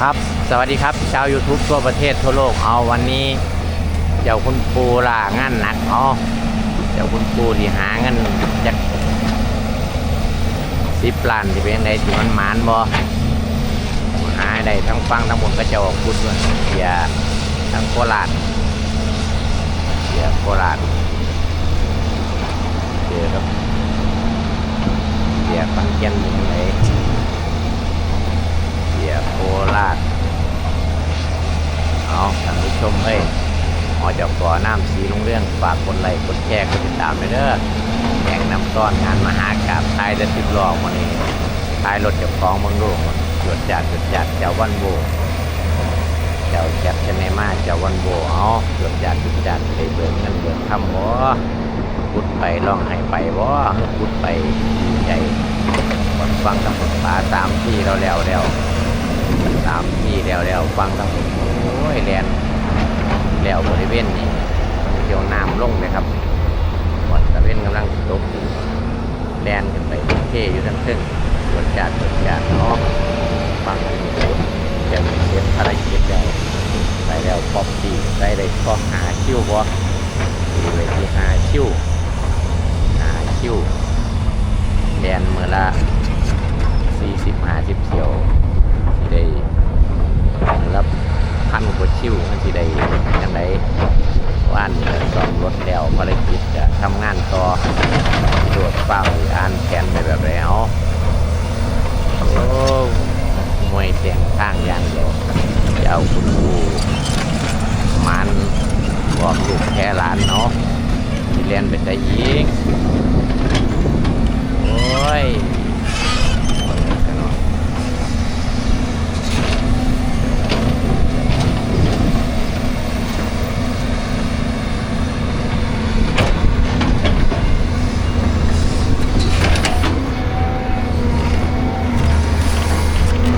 ครับ สวัสดีครับ ชาว YouTube ทั่วประเทศทั่วโลก เอาวันนี้ เจ้าคุณปูล่างานหนักเอเจ้าคุณปูที่หาเงินจากสิบล้านที่เป็นยังไงที่มันหมานบ่หาได้ทั้งฟังทั้งหมดก็จะออกพุทธด้วยเสียทั้งโคราชเสียโคราชเจอกับเสียฟันเกียนอยู่ไหนเสียโคราช เอาท่านผู้ชมเอ้ยห อเจาก่อน้ำสีลุงเรื่องฝากกดไลค์กดแชร์กดติดตามไปเด้อแข่งน้ำต้อนงานมหากราบทายเดือนสิบล้อวันนี้ทายรถเจ้าของมืองลูกจวดจัดจวดจัดเจ้าวันโบเจ้าจัดชนมาเจ้าวันโบเอาจวดจัดจวดจัดไปเบิกเงินเบิกคำบ่พุดไปร้องให้ไปบ่พุดไปดีใจคนฟังกับคนป่าสามที่เราแล้วแล้วสามที่แล้วแล้วฟังทั้งหมโอ้ยแลน วบริเวณนี้เกี่ยวน้ำลงนะครับบอดตะเวนกำลังตกแลนขึ้นไปเทอยู่ทั้งซึ่งตรวจจัดตรวจจัดน้องทั้งหมดจะมีเสร็จภารกิจแล้วไปแล้วปอบดีได้เลยข้อหาคิ้วบ่ดีเลยที่หาคิ้วหาคิวแลนเมื่อละสี่สิบห้าสิบเที่ยวที่ได้ รับ พันกว่าชิวมันสิได้ยังไงว่านสอนรถแล้วภารกิจจะทำงานต่อตรวจเฝ้าอ่านแผนไปแบบแล้วโอ้มวยเสียงข้างย่างเดียวจะเอาคุณครูมันบอกลูกแค่หลานเนาะที่เรียนเป็นใจยิงโอ้ย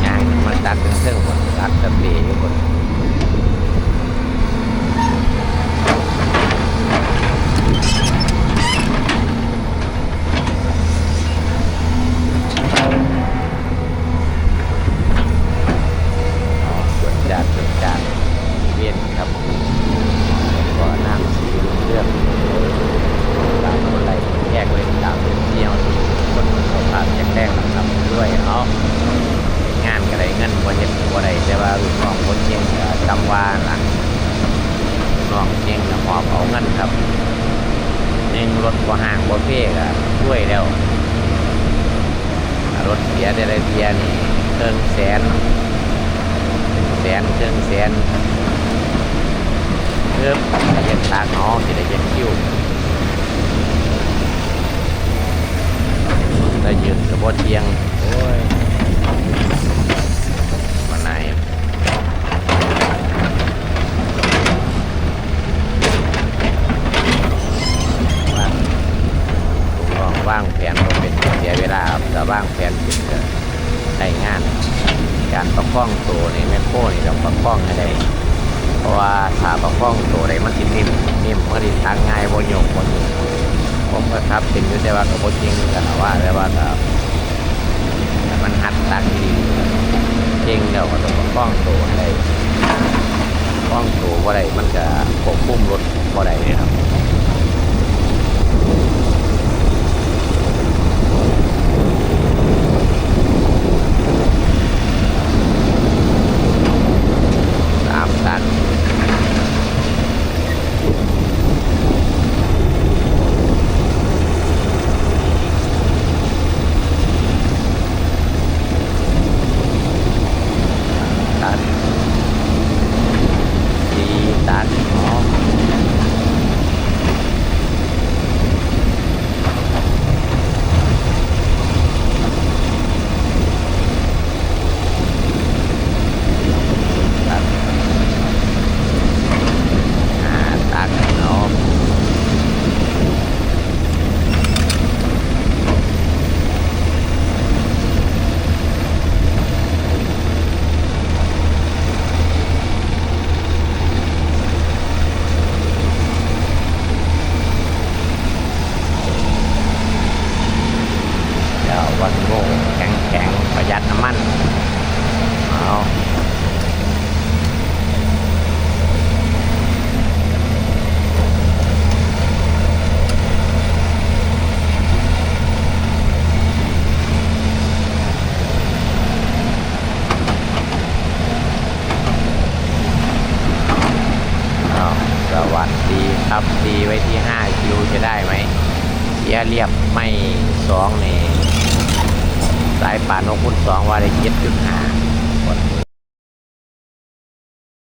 ย่างมันตัด เป็นเครื่องหมดตัดตะเบียอยู่บมดอ๋อสวนจานสวนจานเวียนครับก็น้ำสีเลือกตามอะไรแยกเลยตามเป็นเที่ยวที่คนเขาผ่านแยกแรกนะครับด้วยเอา งานก็ได้เงินบ่เฮ็ดบ่ได้แต่ว่าลูกน้องบ่เก่งก็จำว่าล่ะลูกน้องเก่งก็หอบเอาเงินครับหนึ่งรถบ่ห่างบ่าเพ่ก็ช่วยแล้วรถเสียได้เสียนี่เครื่องแสนเป็นแสนเครื่องแสนเพิ่มเย็นตากน้องสิได้เย็นคิวได้ยืนก็บ่เทียงโอ้ ได้งาน การประคองตัวในแมคโครนี่ต้องประคองให้ได้เพราะว่าถ้าประคองตัวใดมันสินิ่มนิ่มมันสิทางง่ายบ่โยกบ่โยกผมก็ครับเป็นยู่แต่ว่าก็บ่จริงกันว่าแต่ว่าก็มันหัดตักดีเก่งเดี๋ยวก็ต้องป้องตัวให้ได้ป้องตัวว่าได้มันจะควบคุมรถว่าได้เลยครับ สามตันตันสี่ตันอ๋อ กียเรียบไม่สองนี่สายป่านกคูณสองว่าได้เจ็ดจุดห้า